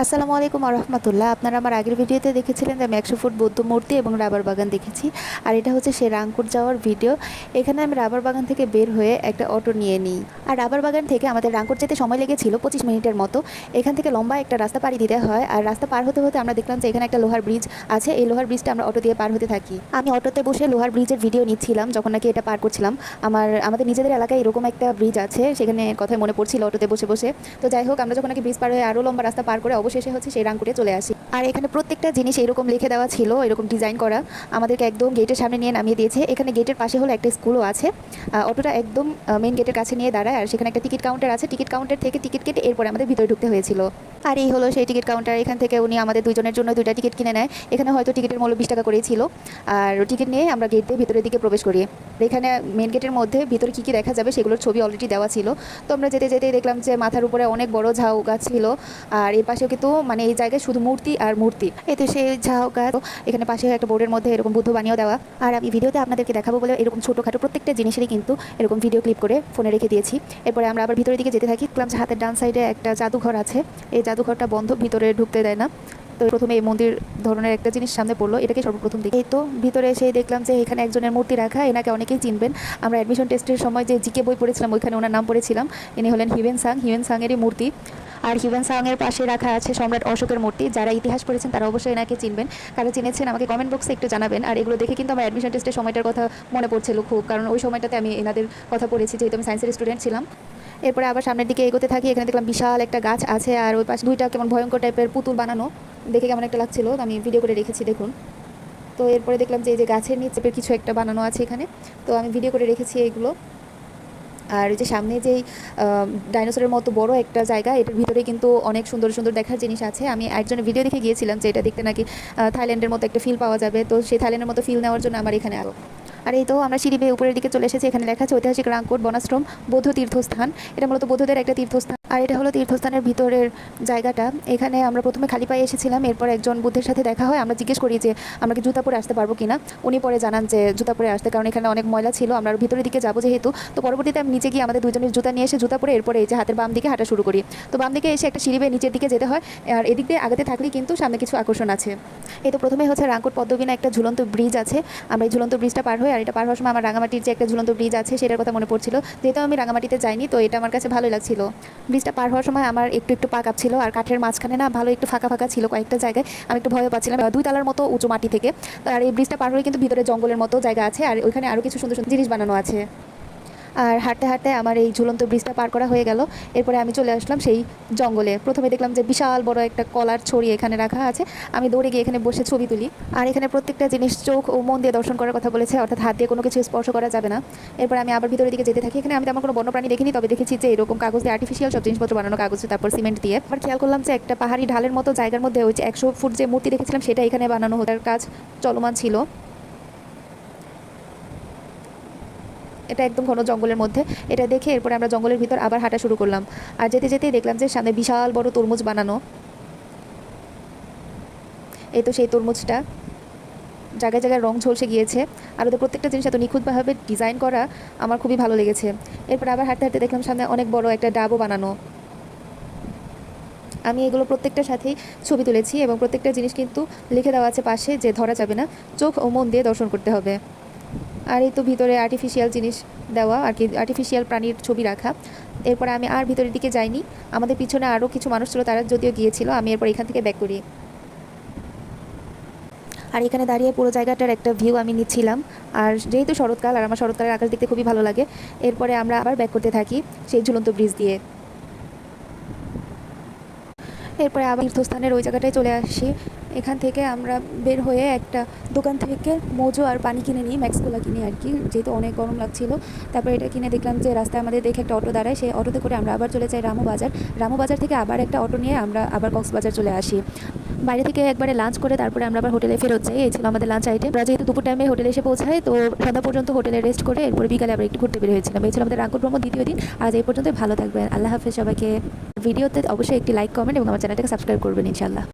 আসসালামু আলাইকুম রহমতুল্লাহ আপনারা আমার আগের ভিডিওতে দেখেছিলেন যে আমি একশো ফুট বৌদ্ধ মূর্তি এবং রাবার বাগান দেখেছি। আর এটা হচ্ছে সে রাংপুর যাওয়ার ভিডিও। এখানে আমি রাবার বাগান থেকে বের হয়ে একটা অটো নিয়ে নিই। আর রাবার বাগান থেকে আমাদের রাংপুর যেতে সময় লেগেছিল পঁচিশ মিনিটের মতো। এখান থেকে লম্বা একটা রাস্তা পাড়ি দিতে হয়। আর রাস্তা পার হতে হতে আমরা দেখলাম যে এখানে একটা লোহার ব্রিজ আছে। এই লোহার ব্রিজটা আমরা অটো দিয়ে পার হতে থাকি। আমি অটোতে বসে লোহার ব্রিজের ভিডিও নিচ্ছিলাম যখন নাকি এটা পার করছিলাম। আমার, আমাদের নিজেদের এলাকায় এরকম একটা ব্রিজ আছে। সেখানে কথায় মনে পড়ছিল অটোতে বসে বসে। তো যাই হোক, আমরা যখন নাকি ব্রিজ পার হয়ে আরও লম্বা রাস্তা পার করে অবশেষে হচ্ছে সেই রাংপুরে চলে আসি। আর এখানে প্রত্যেকটা জিনিস এরকম লিখে দেওয়া ছিল, এরকম ডিজাইন করা। আমাদেরকে একদম গেটের সামনে নিয়ে নামিয়ে দিয়েছে। এখানে গেটের পাশে হলো একটা স্কুলও আছে। অটোটা একদম মেন গেটের কাছে নিয়ে দাঁড়ায়। আর সেখানে একটা টিকিট কাউন্টার আছে। টিকিট কাউন্টার থেকে টিকিট কেটে এরপরে আমাদের ভিতরে ঢুকতে হয়েছিল। আর এই হলো সেই টিকিট কাউন্টার এখান থেকে উনি আমাদের দুজনের জন্য দুইটা টিকিট কিনে নেয়। এখানে হয়তো টিকিটের মূল্য বিশ টাকা করেই ছিল। আর টিকিট নিয়ে আমরা গেট দিয়ে ভিতরের দিকে প্রবেশ করি। এখানে মেন গেটের মধ্যে ভিতরে কী কী দেখা যাবে সেগুলোর ছবি অলরেডি দেওয়া ছিল। তো আমরা যেতে যেতে দেখলাম যে মাথার উপরে অনেক বড় ঝাউ গাছ ছিল। আর এই পাশেও কিন্তু মানে এই জায়গায় শুধু মূর্তি আর মূর্তি। এতে সেই ঝাউ গাছ এখানে পাশে একটা বোর্ডের মধ্যে এরকম বুদ্ধ বানিয়েও দেওয়া। আর আমি ভিডিওতে আপনাদেরকে দেখাবো বলে এরকম ছোটোখাটো প্রত্যেকটা জিনিসেরই কিন্তু এরকম ভিডিও ক্লিপ করে ফোনে রেখে দিয়েছি। এরপরে আমরা আবার ভিতরের দিকে যেতে থাকি। দেখলাম যে হাতের ডান সাইডে একটা জাদুঘর আছে। এই জাদুঘরটা বন্ধ, ভিতরে ঢুকতে দেয় না। তো প্রথমে এই মন্দির ধরনের একটা জিনিস সামনে পড়ল, এটাকে সর্বপ্রথম দেখি। এই তো ভিতরে এসে দেখলাম যে এখানে একজনের মূর্তি রাখা, এনাকে অনেকেই চিনবেন। আমরা অ্যাডমিশন টেস্টের সময় যে জিকে বই পড়েছিলাম, ওইখানে ওনার নাম পড়েছিলাম। ইনি হলেন হিউয়েন সাং। হিউয়েন সাংয়েরই মূর্তি। আর হিউয়েন সাংয়ের পাশে রাখা আছে সম্রাট অশোকের মূর্তি। যারা ইতিহাস পড়েছেন তারা অবশ্যই এনাকে চিনবেন। কারা চিনেছেন আমাকে কমেন্ট বক্সে একটু জানাবেন। আর এগুলো দেখে কিন্তু আমার অ্যাডমিশন টেস্টের সময়টার কথা মনে পড়ছিল খুব। কারণ ওই সময়টাতে আমি এনাদের কথা পড়েছি, যেহেতু আমি সায়েন্সের স্টুডেন্ট ছিলাম। এরপরে আবার সামনের দিকে এগোতে থাকি, এখানে দেখলাম বিশাল একটা গাছ আছে আর ওই পাশে দুইটা কেমন ভয়ঙ্কর টাইপের পুতুল বানানো। দেখে কেমন একটা লাগছিল। আমি ভিডিও করে রেখেছি, দেখুন। তো এরপরে দেখলাম যে এই যে গাছের নিচে কিছু একটা বানানো আছে এখানে। তো আমি ভিডিও করে রেখেছি এইগুলো আর যে সামনে যেই ডাইনোসরের মতো বড় একটা জায়গা, এটার ভিতরে কিন্তু অনেক সুন্দর সুন্দর দেখার জিনিস আছে। আমি একজনের ভিডিও দেখে গিয়েছিলাম যে এটা দেখতে নাকি থাইল্যান্ডের মতো একটা ফিল পাওয়া যাবে। তো সেই থাইল্যান্ডের মতো ফিল নেওয়ার জন্য আমার এখানে আরও আর এই তো আমরা সিঁড়ি বেয়ে উপরের দিকে চলে এসেছি। এখানে লেখা আছে ঐতিহাসিক রাঙ্কোট বনাশ্রম, বৌদ্ধ তীর্থস্থান। এটা মূলত বৌদ্ধদের একটা তীর্থস্থান। আর এটা হলো তীর্থস্থানের ভিতরের জায়গাটা। এখানে আমরা প্রথমে খালি পায়ে এসেছিলাম, এরপর একজন বুদ্ধের সাথে দেখা হয়। আমরা জিজ্ঞেস করি যে, আমরা কি জুতা পরে আসতে পারব কিনা? উনি পরে জানান যে, জুতা পরে আসতে। কারণ এখানে অনেক ময়লা ছিল, আমরা ভিতরের দিকে যাব যেহেতু। তো পরবর্তীতে আমি নিচে গিয়ে আমাদের দুজনের জুতা নিয়ে এসে জুতা পরে এরপরে এই যে হাতের বাম দিকে হাঁটা শুরু করি। তো বাম দিকে এসে একটা সিঁড়ি নিচের দিকে যেতে হয়। আর এদিক দিয়ে আগাতে থাকলেই কিন্তু সামনে কিছু আকর্ষণ আছে। এই তো প্রথমে হচ্ছে রাঙ্কুট পদ্মবিনা একটা ঝুলন্ত ব্রিজ আছে। আমরা এই ঝুলন্ত ব্রিজটা পার হই আর এটা পার হওয়ার সময় আমার রাঙামাটির যে একটা ঝুলন্ত ব্রিজ আছে, সেটার কথা মনে পড়ছিল। যেহেতু আমি রাঙামাটিতে যাইনি, তো এটা আমার কাছে ভালোই লাগছিল। ব্রিজটা পার হওয়ার সময় আমার একটু একটু পা কাঁপছিল আর কাঠের মাঝখানে না ভালো একটু ফাঁকা ফাঁকা ছিল কয়েকটা জায়গায়। আমি একটু ভয় পাচ্ছিলাম দুই তালার মতো উঁচু মাটি থেকে। আর এই ব্রিজটা পার হয়ে কিন্তু ভিতরে জঙ্গলের মতো জায়গা আছে আর ওইখানে আরও কিছু সুন্দর সুন্দর জিনিস বানানো আছে। আর হাঁটতে হাঁটতে আমার এই ঝুলন্ত ব্রিজটা পার করা হয়ে গেল। এরপরে আমি চলে আসলাম সেই জঙ্গলে। প্রথমে দেখলাম যে বিশাল বড় একটা কলার ছড়ি এখানে রাখা আছে। আমি দৌড়ে গিয়ে এখানে বসে ছবি তুলি। আর এখানে প্রত্যেকটা জিনিস চোখ ও মন দিয়ে দর্শন করার কথা বলেছে, অর্থাৎ হাত দিয়ে কোনো কিছু স্পর্শ করা যাবে না। এরপর আমি আবার ভিতরের দিকে যেতে থাকি। এখানে আমি তেমন কোনো বন্যপ্রাণী দেখিনি, তবে দেখেছি যে এরকম কাগজ দিয়ে আর্টিফিশিয়াল সব জিনিসপত্র বানানো কাগজ, তারপর সিমেন্ট দিয়ে। আবার খেয়াল করলাম যে একটা পাহাড়ি ঢালের মতো জায়গার মধ্যে ওই যে একশো ফুট যে মূর্তি দেখেছিলাম, সেটা এখানে বানানো হতার কাজ চলমান ছিল। এটা একদম ঘন জঙ্গলের মধ্যে। এটা দেখে এরপরে আমরা জঙ্গলের ভিতর আবার হাঁটা শুরু করলাম। আর যেতে যেতেই দেখলাম যে সামনে বিশাল বড় তরমুজ বানানো। এই তো সেই তরমুজটা জায়গায় জায়গায় রং ঝলসে গিয়েছে। আর ওদের প্রত্যেকটা জিনিস এত নিখুঁতভাবে ডিজাইন করা আমার খুবই ভালো লেগেছে। এরপর আবার হাঁটতে হাঁটতে দেখলাম সামনে অনেক বড় একটা ডাবও বানানো। আমি এগুলো প্রত্যেকটার সাথেই ছবি তুলেছি এবং প্রত্যেকটা জিনিস কিন্তু লিখে দেওয়া আছে পাশে যে ধরা যাবে না, চোখ ও মন দিয়ে দর্শন করতে হবে। আর এই তো ভিতরে আর্টিফিশিয়াল জিনিস দেওয়া, আর কি আর্টিফিশিয়াল প্রাণীর ছবি রাখা। এরপরে আমি আর ভিতরের দিকে যাইনি। আমাদের পিছনে আরও কিছু মানুষ ছিল, তারা যদিও গিয়েছিল, আমি এরপর এখান থেকে ব্যাক করি। আর এখানে দাঁড়িয়ে পুরো জায়গাটার একটা ভিউ আমি নিচ্ছিলাম। আর যেহেতু শরৎকাল, আর আমার শরৎকালের আকাশ দেখতে খুবই ভালো লাগে, এরপরে আমরা আবার ব্যাক করতে থাকি সেই ঝুলন্ত ব্রিজ দিয়ে। এরপরে আবার তীর্থস্থানের ওই জায়গাটায় চলে আসি। এখান থেকে আমরা বের হয়ে একটা দোকান থেকে মোজো আর পানি কিনে নিই ম্যাক্সকোলা কিনে আর কি, যেহেতু অনেক গরম লাগছিল। তারপর এটা কিনে দেখলাম যে রাস্তায় আমাদের দেখে একটা অটো দাঁড়ায়, সেই অটোতে করে আমরা আবার চলে যাই রামু বাজার। রামু বাজার থেকে আবার একটা অটো নিয়ে আমরা আবার কক্সবাজার চলে আসি। বাইরে থেকে একবারে লাঞ্চ করে তারপরে আমরা আবার হোটেলে ফেরত যাই, এই ছিল আমাদের লাঞ্চ আইটেম আমরা যেহেতু দুপুর টাইমে হোটেলে এসে পৌঁছাই, তো সন্ধ্যা পর্যন্ত হোটেলে রেস্ট করে এরপরে বিকালে আবার একটু ঘুরতে বের হয়েছিলাম। এই ছিল আমাদের রাঙ্কুর ভ্রমণ দ্বিতীয় দিন। আজ এই পর্যন্ত ভালো থাকবেন। আল্লাহ হাফেজ সবাইকে। ভিডিওতে অবশ্যই একটি লাইক কমেন্ট এবং আমার চ্যানেলটাকে সাবস্ক্রাইব করবেন ইনশাল্লাহ